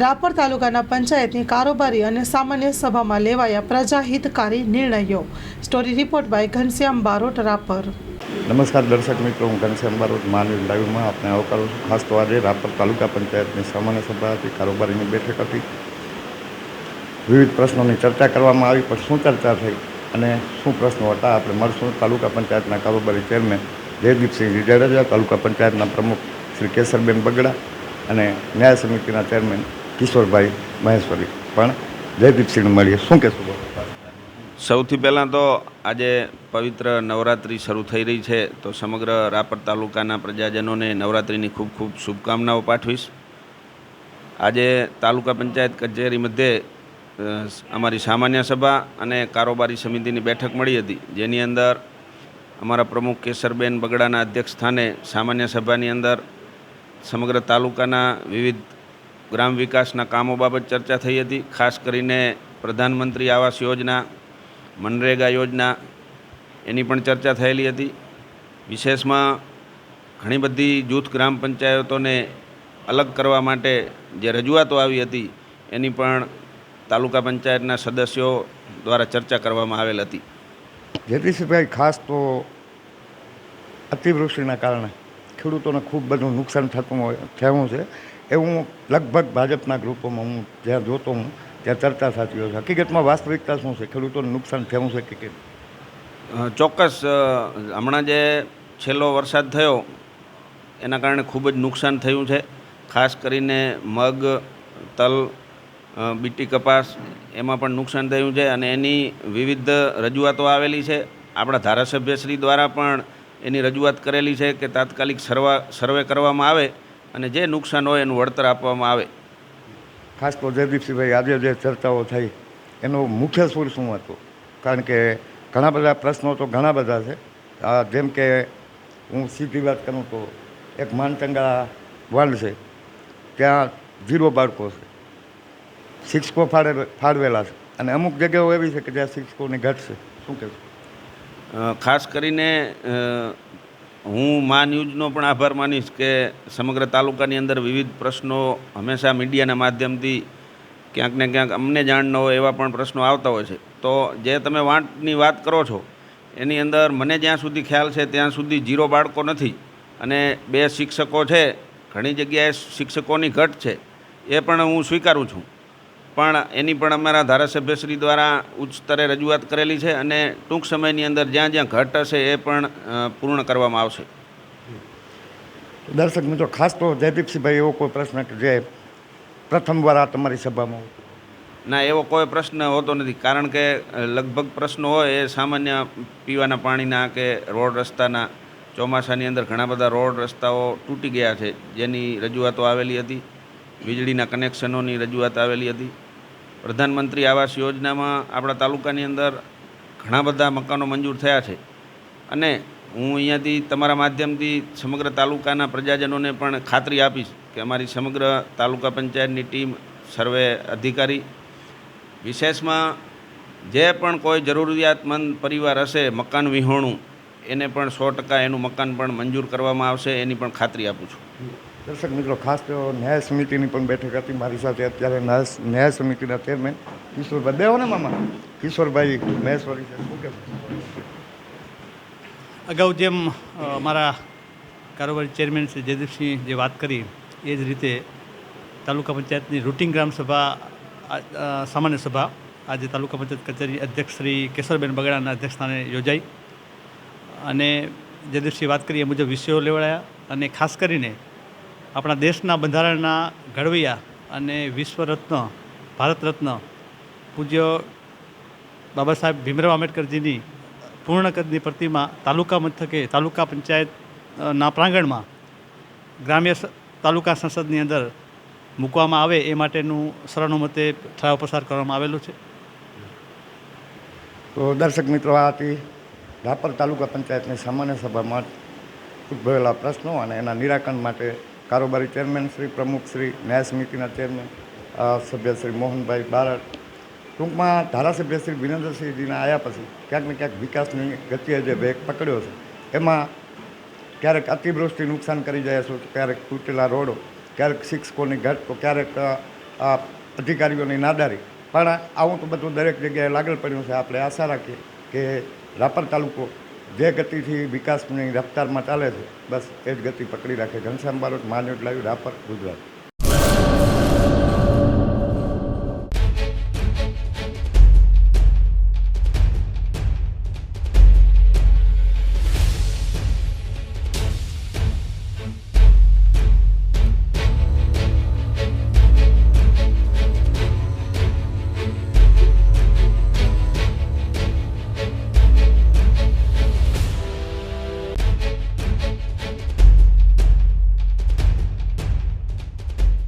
રાપર તાલુકાના પંચાયતની કારોબારી અને સામાન્ય સભામાં લેવાયા પ્રજાહિતકારી નિર્ણયો. Story report by Ghanshyam Barot, Rapar. નમસ્કાર દર્શક મિત્રો, હું ઘનશ્યામ બારોટ, માનવી લાઈવમાં આપને આવકારું છું. ખાસ તો આજે રાપર તાલુકા પંચાયતની સામાન્ય સભા હતી, કારોબારીની બેઠક હતી. વિવિધ પ્રશ્નોની ચર્ચા કરવામાં આવી, પણ શું ચર્ચા થઈ અને શું પ્રશ્નો હતા, આપણે મળશું તાલુકા પંચાયતના કારોબારી ચેરમેન જયદીપસિંહ જાડેજા તાલુકા પંચાયતના પ્રમુખ શ્રી કેસરબેન બગડા અને ન્યાય સમિતિના ચેરમેન કિશોરભાઈ મહેશ્વરી. પણ જયદીપસિંહને મળીએ. શું કહેશું સૌથી પહેલાં તો આજે પવિત્ર નવરાત્રિ શરૂ થઈ રહી છે, તો સમગ્ર રાપર તાલુકાના પ્રજાજનોને નવરાત્રિની ખૂબ ખૂબ શુભકામનાઓ પાઠવીશ. આજે તાલુકા પંચાયત કચેરી મધ્યે અમારી સામાન્ય સભા અને કારોબારી સમિતિની બેઠક મળી હતી. જેની અંદર અમારા પ્રમુખ કેસરબેન બગડાના અધ્યક્ષ સ્થાને સામાન્ય સભાની અંદર સમગ્ર તાલુકાના વિવિધ ગ્રામ વિકાસના કામો બાબત ચર્ચા થઈ હતી. ખાસ કરીને પ્રધાનમંત્રી આવાસ યોજના, મનરેગા યોજના, એની પણ ચર્ચા થયેલી હતી. વિશેષમાં ઘણી બધી જૂથ ગ્રામ પંચાયતોને અલગ કરવા માટે જે રજૂઆતો આવી હતી, એની પણ તાલુકા પંચાયતના સદસ્યો દ્વારા ચર્ચા કરવામાં આવેલ હતી. જગદીશભાઈ, ખાસ તો અતિવૃષ્ટિના કારણે ખેડૂતોને ખૂબ બધું નુકસાન થતું હોય, થયું છે. એવું લગભગ ભાજપના ગ્રુપોમાં હું જ્યાં જોતો હું, ત્યાં ચર્ચા થતી હોય છે. હકીકતમાં વાસ્તવિકતા શું છે? ખેડૂતોને નુકસાન થયું છે કે કેમ? ચોક્કસ હમણાં જે છેલ્લો વરસાદ થયો, એના કારણે ખૂબ જ નુકસાન થયું છે. ખાસ કરીને મગ, તલ બીટી કપાસ, એમાં પણ નુકસાન થયું છે અને એની વિવિધ રજૂઆતો આવેલી છે. આપણા ધારાસભ્યશ્રી દ્વારા પણ એની રજૂઆત કરેલી છે કે તાત્કાલિક સર્વા, સર્વે કરવામાં આવે અને જે નુકસાન હોય એનું વળતર આપવામાં આવે. ખાસ તો જયદીપસિંહભાઈ આજે જે ચર્ચાઓ થઈ, એનો મુખ્ય સૂર શું હતો? કારણ કે ઘણા બધા પ્રશ્નો તો ઘણા બધા છે. જેમ કે હું સીધી વાત કરું તો એક માનચંગા વર્લ્ડ છે, ત્યાં ઝીરો બાળકો છે. શિક્ષકો ફાળે ફાળવેલા છે. અને અમુક જગ્યાઓ એવી છે કે જ્યાં શિક્ષકોની ઘટ છે. શું કહેવું ખાસ કરીને હું મા ન્યૂઝનો પણ આભાર માનીશ કે સમગ્ર તાલુકાની અંદર વિવિધ પ્રશ્નો હંમેશા મીડિયાના માધ્યમથી ક્યાંક ને ક્યાંક અમને જાણ ન હોય એવા પણ પ્રશ્નો આવતા હોય છે. તો જે તમે વાંટની વાત કરો છો, એની અંદર મને જ્યાં સુધી ખ્યાલ છે ત્યાં સુધી જીરો બાળકો નથી અને બે શિક્ષકો છે, ઘણી જગ્યાએ શિક્ષકોની ઘટ છે, એ પણ હું સ્વીકારું છું. પણ એની પણ અમારા ધારાસભ્યશ્રી દ્વારા ઉચ્ચ સ્તરે રજૂઆત કરેલી છે અને ટૂંક સમયની અંદર જ્યાં જ્યાં ઘટ હશે એ પણ પૂર્ણ કરવામાં આવશે. દર્શક મિત્રો ખાસ તો જયદીપસિંહભાઈ એવો કોઈ પ્રશ્ન કે જે પ્રથમવાર આ તમારી સભામાં ના એવો કોઈ પ્રશ્ન હોતો નથી. કારણ કે લગભગ પ્રશ્નો હોય એ સામાન્ય પીવાના પાણીના કે રોડ રસ્તાના ચોમાસાની અંદર ઘણા બધા રોડ રસ્તાઓ તૂટી ગયા છે. જેની રજૂઆતો આવેલી હતી. વીજળીના કનેક્શનોની રજૂઆત આવેલી હતી. પ્રધાનમંત્રી આવાસ યોજનામાં આપણા તાલુકાની અંદર ઘણા બધા મકાનો મંજૂર થયા છે. અને હું અહીંયાથી તમારા માધ્યમથી સમગ્ર તાલુકાના પ્રજાજનોને પણ ખાતરી આપીશ કે અમારી સમગ્ર તાલુકા પંચાયતની ટીમ સર્વે અધિકારી, વિશેષમાં જે પણ કોઈ જરૂરિયાતમંદ પરિવાર હશે મકાન વિહોણું, એને પણ સો ટકા એનું મકાન પણ મંજૂર કરવામાં આવશે, એની પણ ખાતરી આપું છું. દર્શક મિત્રો, ખાસ તો ન્યાય સમિતિની પણ બેઠક હતી મારી સાથે અત્યારે ન્યાય સમિતિના ચેરમેન કિશોરભાઈ દેવો ને મામા? કિશોરભાઈ મહેશ્વરી અગાઉ જેમ મારા કારોબારી ચેરમેન શ્રી જયદીપસિંહ જે વાત કરી, એ જ રીતે તાલુકા પંચાયતની રૂટિંગ ગ્રામ સભા સામાન્ય સભા આજે તાલુકા પંચાયત કચેરી અધ્યક્ષ શ્રી કેશવબેન બગડાના અધ્યક્ષસ્થાને યોજાઈ. અને જયદીપસિંહ વાત કરી એ મુજબ વિષયો લેવડાયા અને ખાસ કરીને આપણા દેશના બંધારણના ઘડવૈયા અને વિશ્વરત્ન ભારત રત્ન પૂજ્ય બાબા સાહેબ ભીમરાવ આંબેડકરજીની પૂર્ણ કદની પ્રતિમા તાલુકા મથકે, તાલુકા પંચાયતના પ્રાંગણમાં ગ્રામ્ય તાલુકા સંસદની અંદર મૂકવામાં આવે એ માટેનું સર્વાનુમતે ઠરાવ પસાર કરવામાં આવેલું છે. તો દર્શક મિત્રો, આ હતી રાપર તાલુકા પંચાયતની સામાન્ય સભામાં ઉદ્ભવેલા પ્રશ્નો અને એના નિરાકરણ માટે કારોબારી ચેરમેન શ્રી, પ્રમુખ શ્રી ન્યાય સમિતિના ચેરમેન સભ્ય શ્રી મોહનભાઈ બારડ. ટૂંકમાં ધારાસભ્ય શ્રી વિરેન્દ્રસિંહજીના આવ્યા પછી ક્યાંક ને ક્યાંક વિકાસની ગતિએ જે વેગ પકડ્યો છે, એમાં ક્યારેક અતિવૃષ્ટિ નુકસાન કરી જાય છે, ક્યારેક તૂટેલા રોડો, ક્યારેક શિક્ષકોની ઘટ તો ક્યારેક અધિકારીઓની નાદારી. પણ આવું તો બધું દરેક જગ્યાએ લાગેલ પડ્યું છે. આપણે આશા રાખીએ કે રાપર તાલુકો જે ગતિથી વિકાસની રફતારમાં ચાલે છે, બસ એ જ ગતિ પકડી રાખે ઘનશ્યામ બારોટ, માન્યુટ લાવી રાપર, ગુજરાત.